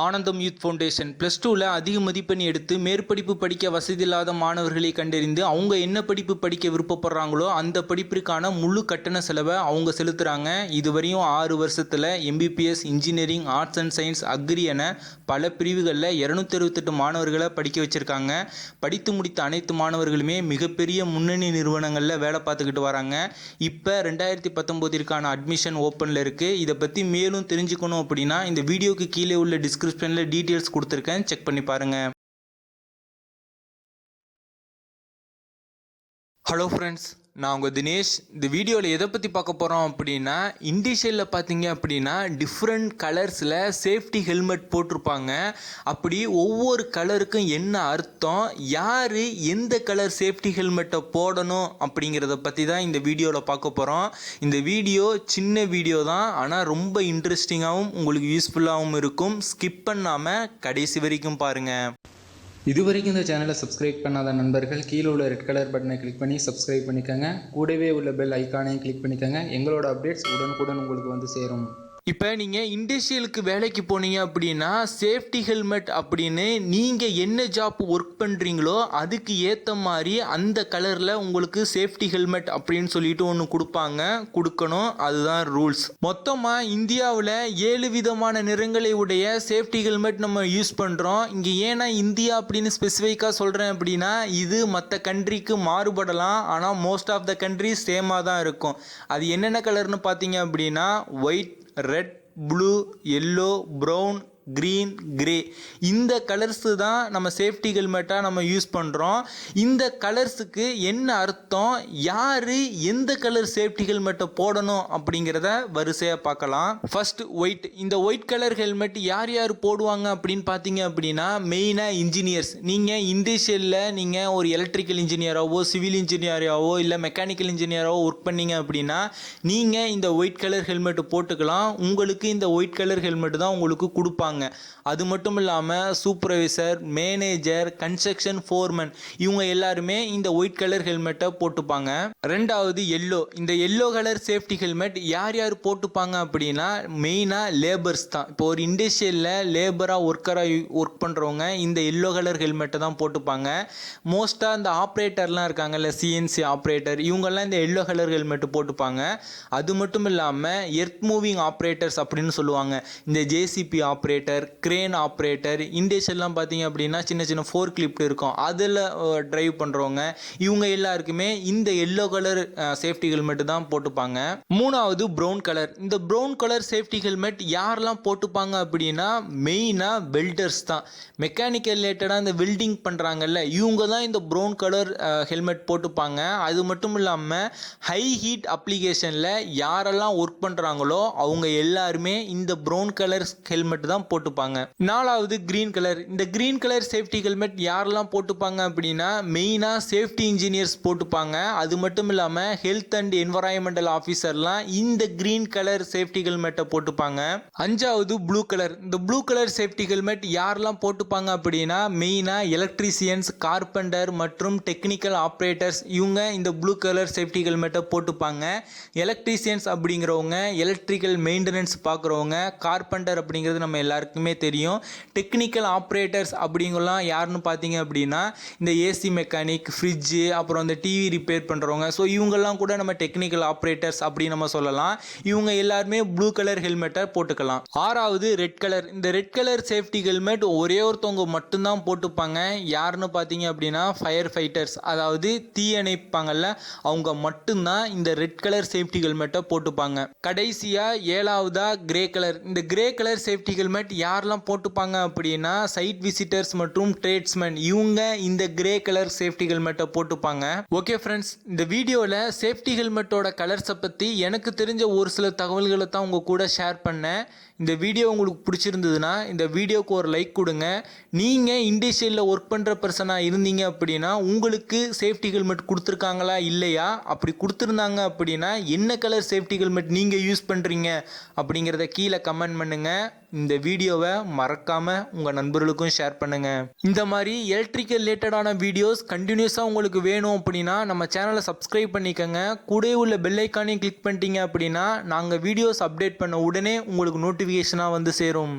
ஆனந்தம் youth foundation plus டூவில் அதிக மதிப்பெண் எடுத்து மேற்படிப்பு படிக்க வசதி இல்லாத மாணவர்களை கண்டறிந்து அவங்க என்ன படிப்பு படிக்க விருப்பப்படுறாங்களோ அந்த படிப்பிற்கான முழு கட்டண செலவை அவங்க செலுத்துகிறாங்க இதுவரையும் ஆறு வருஷத்தில் MBBS engineering arts and science agri என பல பிரிவுகளில் இரநூத்தி அறுபத்தெட்டு மாணவர்களை படிக்க வச்சுருக்காங்க. படித்து முடித்த அனைத்து மாணவர்களுமே மிகப்பெரிய முன்னணி நிறுவனங்களில் வேலை பார்த்துக்கிட்டு வராங்க. இப்போ ரெண்டாயிரத்தி பத்தொம்போதிற்கான அட்மிஷன் ஓப்பனில் இருக்குது இதை பற்றி மேலும் தெரிஞ்சுக்கணும் அப்படின்னா இந்த வீடியோக்கு கீழே உள்ள டிஸ்கிரிப்ஷனில் டீட்டெயில்ஸ் கொடுத்துருக்கேன். செக் பண்ணி பாருங்கள் ஹலோ ஃப்ரெண்ட்ஸ் நான் உங்கள் தினேஷ் இந்த வீடியோவில் எதை பற்றி பார்க்க போகிறோம் அப்படின்னா இண்டிஷியலில் பார்த்தீங்க அப்படின்னா டிஃப்ரெண்ட் கலர்ஸில் சேஃப்டி ஹெல்மெட் போட்டிருப்பாங்க. அப்படி ஒவ்வொரு கலருக்கும் என்ன அர்த்தம் யார் எந்த கலர் சேஃப்டி ஹெல்மெட்டை போடணும் அப்படிங்கிறத பற்றி தான் இந்த வீடியோவில் பார்க்க போகிறோம் இந்த வீடியோ சின்ன வீடியோ தான் ஆனால் ரொம்ப இன்ட்ரெஸ்டிங்காகவும் உங்களுக்கு யூஸ்ஃபுல்லாகவும் இருக்கும். ஸ்கிப் பண்ணாமல் கடைசி வரைக்கும் பாருங்கள் இதுவரைக்கும் இந்த சேனலை சப்ஸ்கிரைப் பண்ணாத நண்பர்கள் கீழே உள்ள ரெட் கலர் பட்டனை கிளிக் பண்ணி சப்ஸ்கிரைப் பண்ணிக்கோங்க. கூடவே உள்ள பெல் ஐக்கானையும் கிளிக் பண்ணிக்கோங்க. எங்களோட அப்டேட்ஸ் உடனுக்குடன் உங்களுக்கு வந்து சேரும். இப்போ நீங்கள் இண்டஸ்ட்ரியலுக்கு வேலைக்கு போனீங்க அப்படின்னா சேஃப்டி ஹெல்மெட் அப்படின்னு நீங்கள் என்ன ஜாப் ஒர்க் பண்ணுறீங்களோ அதுக்கு ஏற்ற மாதிரி அந்த கலரில் உங்களுக்கு சேஃப்டி ஹெல்மெட் அப்படின்னு சொல்லிட்டு ஒன்று கொடுப்பாங்க. கொடுக்கணும். அதுதான் ரூல்ஸ் மொத்தமாக இந்தியாவில் ஏழு விதமான நிறங்களை உடைய சேஃப்டி ஹெல்மெட் நம்ம யூஸ் பண்ணுறோம் இங்கே ஏன்னா இந்தியா அப்படின்னு ஸ்பெசிஃபிக்காக சொல்கிறேன் அப்படின்னா இது மற்ற கண்ட்ரிக்கு மாறுபடலாம். ஆனால் மோஸ்ட் ஆஃப் த கண்ட்ரி சேமாக தான் இருக்கும். அது என்னென்ன கலர்னு பார்த்தீங்க அப்படின்னா white red blue yellow brown green grey இந்த கலர்ஸு தான் நம்ம சேஃப்டி ஹெல்மெட்டாக நம்ம யூஸ் பண்ணுறோம் இந்த கலர்ஸுக்கு என்ன அர்த்தம்? யார் எந்த கலர் சேஃப்டி ஹெல்மெட்டை போடணும் அப்படிங்கிறத வரிசையாக பார்க்கலாம். ஃபர்ஸ்ட் ஒயிட் இந்த ஒயிட் கலர் ஹெல்மெட் யார் யார் போடுவாங்க அப்படின்னு பார்த்தீங்க அப்படின்னா மெயினாக இன்ஜினியர்ஸ் நீங்கள் இண்டஸ்ட்ரியலில் நீங்கள் ஒரு எலக்ட்ரிக்கல் இன்ஜினியராகவோ சிவில் இன்ஜினியராகவோ இல்லை மெக்கானிக்கல் இன்ஜினியராகவோ ஒர்க் பண்ணீங்க அப்படின்னா நீங்கள் இந்த ஒயிட் கலர் ஹெல்மெட் போட்டுக்கலாம். உங்களுக்கு இந்த ஒயிட் கலர் ஹெல்மெட் தான் உங்களுக்கு கொடுப்பாங்க. அது மட்டும் இல்லாமல் சூப்பர்வைசர் மேனேஜர் கன்ஸ்ட்ரக்ஷன் ஃபோர்மேன் இவங்க எல்லாருமே இந்த ஒயிட் கலர் ஹெல்மெட்டை போட்டுப்பாங்க. ரெண்டாவது எல்லோ இந்த எல்லோ கலர் சேஃப்டி ஹெல்மெட் யார் யார் போட்டுப்பாங்க அப்படின்னா மெயினாக லேபர்ஸ் தான். இப்போ ஒரு இண்டஸ்ட்ரியலில் லேபராக ஒர்க்கராக ஒர்க் பண்ணுறவங்க இந்த எல்லோ கலர் ஹெல்மெட்டை தான் போட்டுப்பாங்க. மோஸ்ட்டாக இந்த ஆப்ரேட்டர்லாம் இருக்காங்கல்ல சிஎன்சி ஆப்ரேட்டர் இவங்கெல்லாம் இந்த எல்லோ கலர் ஹெல்மெட் போட்டுப்பாங்க. அது மட்டும் இல்லாமல் எர்த் மூவிங் ஆப்ரேட்டர்ஸ் அப்படின்னு சொல்லுவாங்க. இந்த ஜேசிபி ஆப்ரேட்டர் கிரேன் ஆப்ரேட்டர் இண்டஸ்ட்ரியல்லாம் பார்த்தீங்க அப்படின்னா சின்ன சின்ன ஃபோர் கிளிப்ட் இருக்கும். அதில் ட்ரைவ் பண்ணுறவங்க இவங்க எல்லாருக்குமே இந்த எல்லோ கலர் சேஃப்டி ஹெல்மெட் தான் போட்டுப்பாங்க. மூணாவது ப்ரௌன் கலர் இந்த ப்ரௌன் கலர் சேஃப்டி ஹெல்மெட் யாரெல்லாம் போட்டுப்பாங்க அப்படின்னா மெயினாக வெல்டர்ஸ் தான். மெக்கானிக்கல் ரிலேட்டடாக இந்த வெல்டிங் பண்ணுறாங்கல்ல இவங்க தான் இந்த ப்ரௌன் கலர் ஹெல்மெட் போட்டுப்பாங்க. அது மட்டும் இல்லாமல் ஹை ஹீட் அப்ளிகேஷனில் யாரெல்லாம் ஒர்க் பண்ணுறாங்களோ அவங்க எல்லாருமே இந்த ப்ரௌன் கலர் ஹெல்மெட் தான் போட்டு போட்டுப்பாங்க. நாலாவது கிரீன் கலர் இந்த கிரீன் கலர் சேஃப்டி ஹெல்மெட் யாரெல்லாம் போட்டுப்பாங்க அப்படின்னா மெயினாக சேஃப்டி இன்ஜினியர்ஸ் போட்டுப்பாங்க. அது மட்டும் இல்லாமல் ஹெல்த் அண்ட் என்வரான்மெண்டல் ஆஃபீஸர்லாம் இந்த கிரீன் கலர் சேஃப்டி ஹெல்மெட்டை போட்டுப்பாங்க. அஞ்சாவது ப்ளூ கலர் இந்த ப்ளூ கலர் சேஃப்டி ஹெல்மெட் யாரெல்லாம் போட்டுப்பாங்க அப்படின்னா மெயினாக எலக்ட்ரீசியன்ஸ் கார்பெண்டர் மற்றும் டெக்னிக்கல் ஆப்ரேட்டர்ஸ் இவங்க இந்த ப்ளூ கலர் சேஃப்டி ஹெல்மெட்டை போட்டுப்பாங்க. எலக்ட்ரீசியன்ஸ் அப்படிங்கிறவங்க எலக்ட்ரிக்கல் மெயின்டெனன்ஸ் பார்க்குறவங்க கார்பெண்டர் அப்படிங்கிறது நம்ம எல்லாருக்குமே தெரியும். டெக்னிக்கல் ஆப்ரேட்டர்ஸ் அப்படிங்கலாம் யாருன்னு பார்த்தீங்க அப்படின்னா இந்த ஏசி மெக்கானிக் ஃப்ரிட்ஜு அப்புறம் இந்த டிவி ரிப்பேர் பண்ணுறவங்க ஸோ இவங்கெல்லாம் கூட நம்ம டெக்னிக்கல் ஆப்ரேட்டர்ஸ் அப்படின்னு நம்ம சொல்லலாம். இவங்க எல்லாருமே ப்ளூ கலர் ஹெல்மெட்டை போட்டுக்கலாம். ஆறாவது ரெட் கலர் இந்த ரெட் கலர் சேஃப்டி ஹெல்மெட் ஒரே ஒருத்தவங்க மட்டும்தான் போட்டுப்பாங்க. யாருன்னு பார்த்தீங்க அப்படின்னா ஃபயர் ஃபைட்டர்ஸ் அதாவது தீயணைப்பாங்கல்ல அவங்க மட்டும்தான் இந்த ரெட் கலர் சேஃப்டி ஹெல்மெட்டை போட்டுப்பாங்க. கடைசியாக ஏழாவதா கிரே கலர் இந்த கிரே கலர் சேஃப்டி ஹெல்மெட் யாரெல்லாம் போட்டுப்பாங்க அப்படின்னா சைட் விசிட்டர்ஸ் மற்றும் ட்ரேட்ஸ்மேன் இவங்க இந்த கிரே கலர் சேஃப்டி ஹெல்மெட்டை போட்டுப்பாங்க. ஓகே ஃப்ரெண்ட்ஸ் இந்த வீடியோவில் சேஃப்டி ஹெல்மெட்டோட கலர்ஸை பற்றி எனக்கு தெரிஞ்ச ஒரு சில தகவல்களை தான் உங்கள் கூட ஷேர் பண்ணேன். இந்த வீடியோ உங்களுக்கு பிடிச்சிருந்ததுன்னா இந்த வீடியோக்கு ஒரு லைக் கொடுங்க. நீங்கள் இண்டஸ்ட்ரியில் ஒர்க் பண்ணுற பர்சனாக இருந்தீங்க அப்படின்னா உங்களுக்கு சேஃப்டி ஹெல்மெட் கொடுத்துருக்காங்களா இல்லையா? அப்படி கொடுத்துருந்தாங்க அப்படின்னா என்ன கலர் சேஃப்டி ஹெல்மெட் நீங்கள் யூஸ் பண்ணுறீங்க அப்படிங்கிறத கீழே கமெண்ட் பண்ணுங்கள் இந்த வீடியோவை மறக்காமல் உங்கள் நண்பர்களுக்கும் ஷேர் பண்ணுங்கள் இந்த மாதிரி எலக்ட்ரிக்கல் ரிலேட்டடான வீடியோஸ் கண்டினியூஸாக உங்களுக்கு வேணும் அப்படின்னா நம்ம சேனலை சப்ஸ்கிரைப் பண்ணிக்கோங்க. கூட உள்ள பெல்லைக்கானையும் கிளிக் பண்ணிட்டீங்க அப்படின்னா நாங்கள் வீடியோஸ் அப்டேட் பண்ண உடனே உங்களுக்கு நோட்டிஃபிகேஷனாக வந்து சேரும்.